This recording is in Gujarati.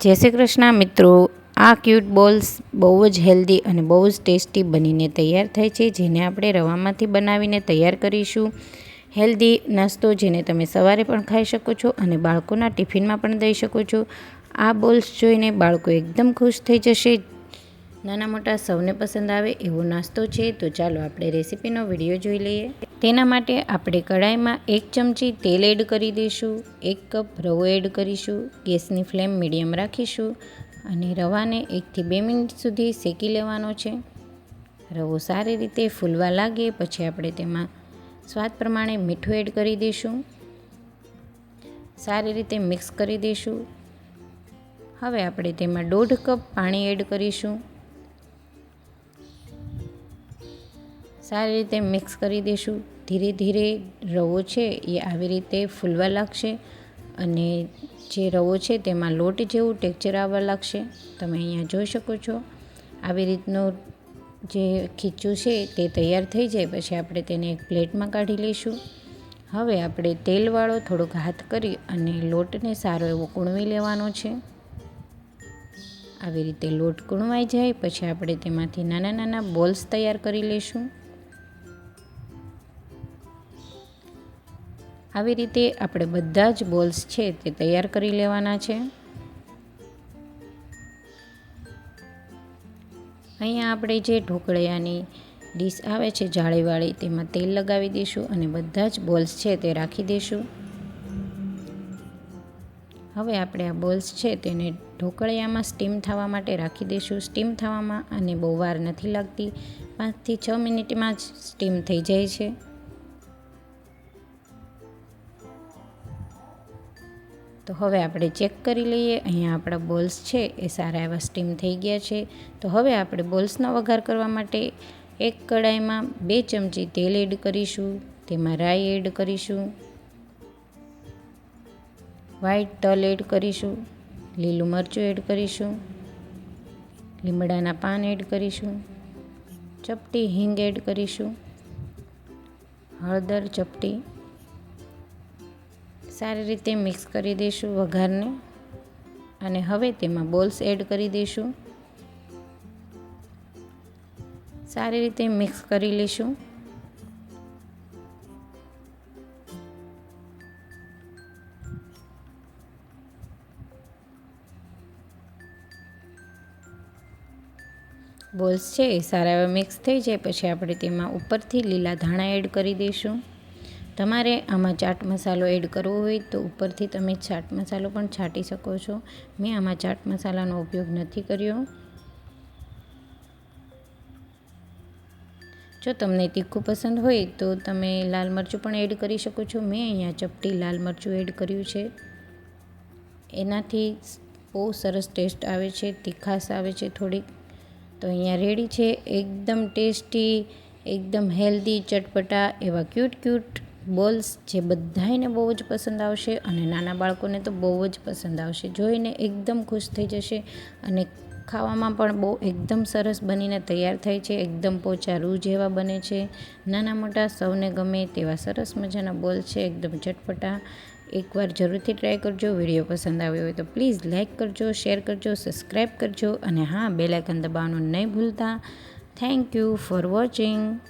જય શ્રી કૃષ્ણ મિત્રો. આ ક્યુટ બોલ્સ બહુ જ હેલ્ધી અને બહુ જ ટેસ્ટી બનીને તૈયાર થાય છે, જેને આપણે રવામાંથી બનાવીને તૈયાર કરીશું. હેલ્ધી નાસ્તો જેને તમે સવારે પણ ખાઈ શકો છો અને બાળકોના ટિફિનમાં પણ દઈ શકો છો. આ બોલ્સ જોઈને બાળકો એકદમ ખુશ થઈ જશે. નાના મોટા સૌને પસંદ આવે એવો નાસ્તો છે. તો ચાલો આપણે રેસીપીનો વીડિયો જોઈ લઈએ. તેના માટે આપણે કઢાઈમાં એક ચમચી તેલ એડ કરી દઈશું, એક કપ રવો એડ કરીશું, ગેસની ફ્લેમ મીડિયમ રાખીશું અને રવાને એકથી બે મિનિટ સુધી શેકી લેવાનો છે. રવો સારી રીતે ફૂલવા લાગે પછી આપણે તેમાં સ્વાદ પ્રમાણે મીઠું એડ કરી દઈશું. સારી રીતે મિક્સ કરી દઈશું. હવે આપણે તેમાં દોઢ કપ પાણી એડ કરીશું. સારી રીતે મિક્સ કરી દઈશું. ધીરે ધીરે રવો છે એ આવી રીતે ફૂલવા લાગશે અને જે રવો છે તેમાં લોટ જેવું ટેક્ચર આવવા લાગશે. તમે અહીંયા જોઈ શકો છો. આવી રીતનું જે ખીચું છે તે તૈયાર થઈ જાય પછી આપણે તેને એક પ્લેટમાં કાઢી લઈશું. હવે આપણે તેલવાળો થોડોક હાથ કરી અને લોટને સારો એવો કૂણવી લેવાનો છે. આવી રીતે લોટ કૂણવાઈ જાય પછી આપણે તેમાંથી નાના નાના બોલ્સ તૈયાર કરી લઈશું. આવી રીતે આપણે બધા જ બોલ્સ છે તે તૈયાર કરી લેવાના છે. અહીંયા આપણે જે ઢોકળિયાની ડીશ આવે છે જાળીવાળી, તેમાં તેલ લગાવી દઈશું અને બધા જ બોલ્સ છે તે રાખી દઈશું. હવે આપણે આ બોલ્સ છે તેને ઢોકળિયામાં સ્ટીમ થવા માટે રાખી દઈશું. સ્ટીમ થવામાં અને બહુ વાર નથી લાગતી. પાંચથી છ મિનિટમાં જ સ્ટીમ થઈ જાય છે. તો હવે આપણે ચેક કરી લઈએ. અહીંયા આપણા બોલ્સ છે, એ સારા એવા સ્ટીમ થઈ ગયા છે. તો હવે આપણે બોલ્સનો વઘાર કરવા માટે એક કડાઈમાં બે ચમચી તેલ એડ કરીશું, તેમાં રાઈ એડ કરીશું, વ્હાઈટ તલ એડ કરીશું, લીલું મરચું એડ કરીશું, લીમડાના પાન એડ કરીશું, ચપટી હિંગ એડ કરીશું, હળદર ચપટી સારી રીતે મિક્સ કરી દઈશું વઘારને. અને હવે તેમાં બોલ્સ એડ કરી દઈશું. સારી રીતે મિક્સ કરી લઈશું. બોલ્સ છે એ સારા એવા મિક્સ થઈ જાય, પછી આપણે તેમાં ઉપરથી લીલા ધાણા એડ કરી દઈશું. તમારે આમાં ચાટ મસાલો એડ કરવો હોય તો ઉપરથી તમે ચાટ મસાલો પણ છાંટી શકો છો. મેં આમાં ચાટ મસાલાનો ઉપયોગ નથી કર્યો. જો તમને તીખું પસંદ હોય તો તમે લાલ મરચું પણ એડ કરી શકો છો. મેં અહીંયા ચપટી લાલ મરચું એડ કર્યું છે. એનાથી બહુ સરસ ટેસ્ટ આવે છે, તીખાશ આવે છે થોડીક. તો અહીંયા રેડી છે. એકદમ ટેસ્ટી, એકદમ હેલ્ધી ચટપટા એવા ક્યુટ ક્યુટ બોલ્સ જે બધાને બહુ જ પસંદ આવશે અને નાના બાળકોને તો બહુ જ પસંદ આવશે. જોઈને એકદમ ખુશ થઈ જશે અને ખાવામાં પણ બહુ એકદમ સરસ બનીને તૈયાર થાય છે. એકદમ પોચા રૂ જેવા બને છે. નાના મોટા સૌને ગમે તેવા સરસ મજાના બોલ છે. એકદમ ચટપટા એકવાર જરૂરથી ટ્રાય કરજો. વીડિયો પસંદ આવ્યો હોય તો પ્લીઝ લાઇક કરજો, શેર કરજો સબસ્ક્રાઈબ કરજો અને હા બેલાઇકન દબાવવાનું નહીં ભૂલતા. Thank you for watching.